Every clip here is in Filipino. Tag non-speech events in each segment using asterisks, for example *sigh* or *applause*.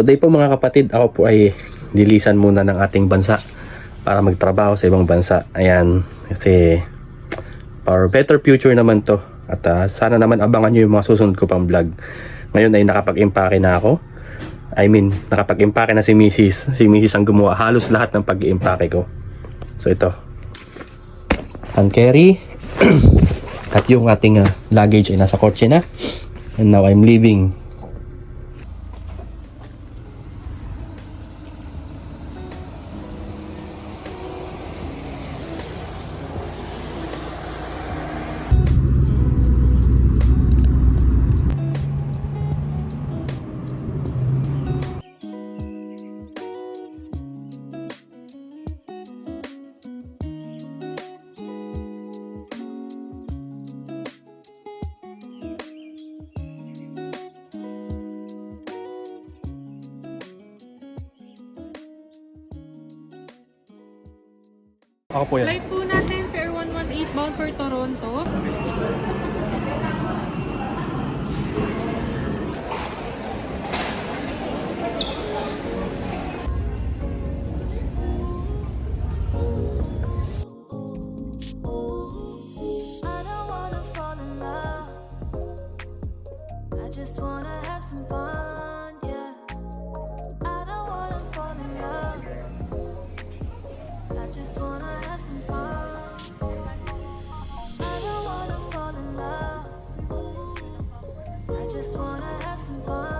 Today po mga kapatid, ako po ay lilisan muna ng ating bansa para magtrabaho sa ibang bansa. Ayan, kasi for better future naman to. At ah, sana naman abangan nyo yung mga susunod ko pang vlog. Ngayon ay nakapag-impake na ako. I mean, nakapag-impake na si Mrs. Si Mrs. ang gumawa halos lahat ng pag-impake ko. So ito. Hand carry. *clears throat* At yung ating ah, luggage ay nasa kotse na. And now I'm leaving Ako po yan. Flight po natin, Fair 118 bound for Toronto. I don't wanna fall in love. I just wanna have some fun, just wanna have some fun.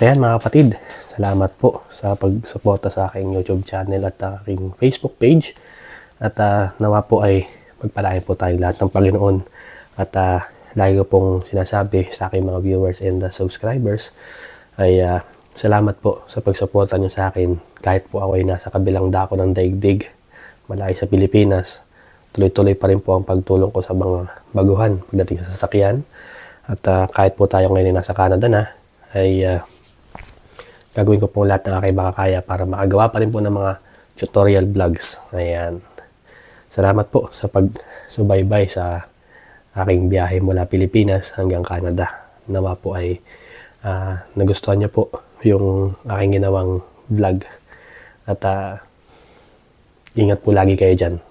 Ayan mga kapatid, salamat po sa pagsuporta sa aking YouTube channel at aking Facebook page. At ah, nawa po ay magpalain po tayong lahat ng Panginoon. At ah, lagi ko pong sinasabi sa aking mga viewers and ah, subscribers ay ah, salamat po sa pagsuporta nyo sa akin kahit po ako ay nasa kabilang dako ng daigdig malayo sa Pilipinas. Tuloy-tuloy pa rin po ang pagtulong ko sa mga baguhan pagdating sa sasakyan. At ah, kahit po tayo ngayon ay nasa Canada na, ay ah, gagawin ko po lahat ng aking makakaya para makagawa pa rin po ng mga tutorial vlogs. Ayan. Salamat po sa pagsubaybay sa aking biyahe mula Pilipinas hanggang Canada. Nawa po ay ah, nagustuhan niyo po yung aking ginawang vlog. At ah, ingat po lagi kayo dyan.